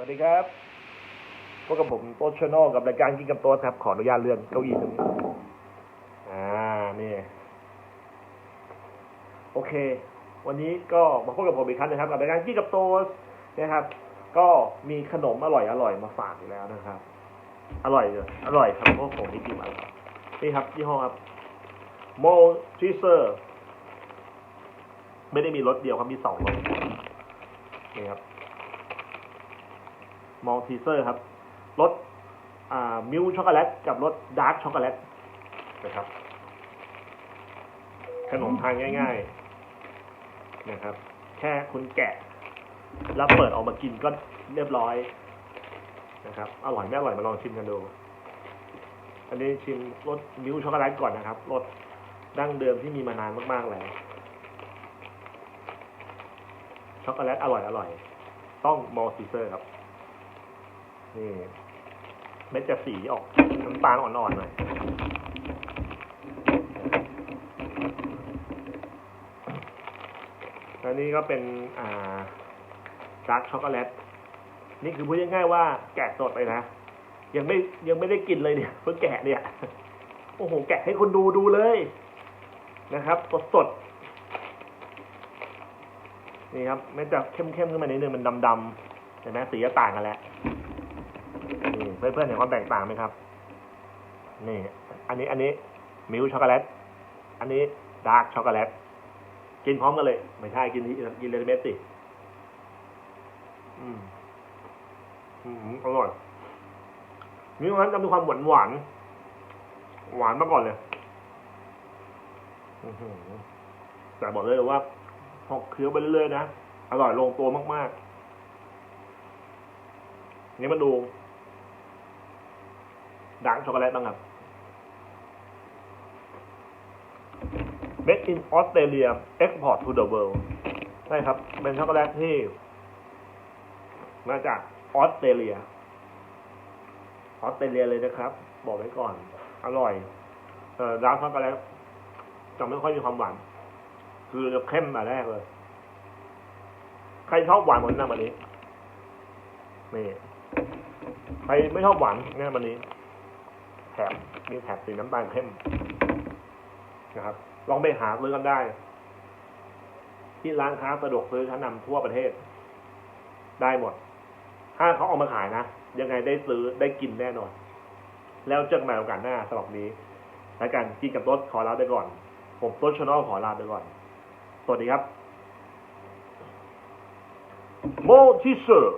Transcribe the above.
วัสดีครับพบกับผมโต๊ดชโนอลกับรายการกินกับโต๊ดครับ ขออนุญาตเลื่อนเก้าอี้ตรงนี้อ่านี่โอเค วันนี้ก็มาพบกับผมอีกครั้งนะครับ กับรายการกินกับโต๊ดนะครับ ก็มีขนมอร่อยอร่อยๆมาฝากอีกแล้วนะครับ อร่อยเลยอร่อยครับเพราะผมนี่กินมาแล้วนี่ครับยี่ห้อครับโมชีเซอร์ ไม่ได้มีรสเดียวครับมีสองรสนี่ครับ มอลทีเซอร์ครับรสมิลช็อกโกแลตกับรสดาร์กช็อกโกแลตนะครับ ขนมทานง่าย ๆนะครับ แค่คุณแกะ แล้วเปิดออกมากินก็เรียบร้อยนะครับ อร่อยไม่อร่อยมาลองชิมกันดู อันนี้ชิมรสมิลช็อกโกแลตก่อนนะครับรสดั้งเดิมที่มีมานานมากๆแล้วช็อกโกแลตอร่อยอร่อย ต้องมอลทีเซอร์ครับ นี่เม็ดจะสีออกน้ำตาลอ่อนๆหน่อยแล้วนี่ก็เป็นอ่าดาร์กช็อกโกแลต นี่คือพูดง่ายๆว่าแกะสดไปนะ ยังไม่ยังไม่ได้กินเลยเนี่ยเพิ่งแกะเนี่ย โอ้โห แกะให้คนดูดูเลยนะครับสดสดๆนี่ครับไม่จะเข้มๆขึ้นมานิดนึงมันดำๆเห็นไหมสีก็ต่างกันแล้ว นี่เพื่อนๆเห็นความแตกต่างไหมครับ นี่ อันนี้อันนี้มิลช็อกโกแลต อันนี้ดาร์กช็อกโกแลต กินพร้อมกันเลย ไม่ใช่กินกินเลเม็ดสิ อืม อืมอร่อยมิลนั้นจะมีความหวานหวานหวานมาก่อนเลยแต่บอกเลยว่าพอเคี้ยวไปเรื่อยๆนะ อร่อยลงตัวมากๆนี่มาดู ดาร์กช็อกโกแลตบ้างครับ Made in Australia Export to the world ใช่ครับ เป็นช็อกโกแลตที่ มาจากออสเตรเลียออสเตรเลียเลยนะครับ บอกไว้ก่อน อร่อยเอ่อดาร์กช็อกโกแลตจะไม่ค่อยมีความหวาน คือจะเข้มแต่แรกเลย ใครชอบหวานเหมือนน้ำอันนี้นี่ใครไม่ชอบหวานแน่มันนี้ ถบมีแถบสีน้ำตาลเข้มนะครับ ลองไปหาซื้อกันได้ ที่ร้านค้าสะดวกซื้อชั้นนำทั่วประเทศ ได้หมด ถ้าเขาเอามาขายนะ ยังไงได้ซื้อได้กินแน่นอน แล้วเจอกันใหม่โอกาสหน้าสำหรับนี้และกันกินกับต้นขอลาไปก่อน ผมต้นชนอลขอลาไปก่อน สวัสดีครับโมทิเซอร์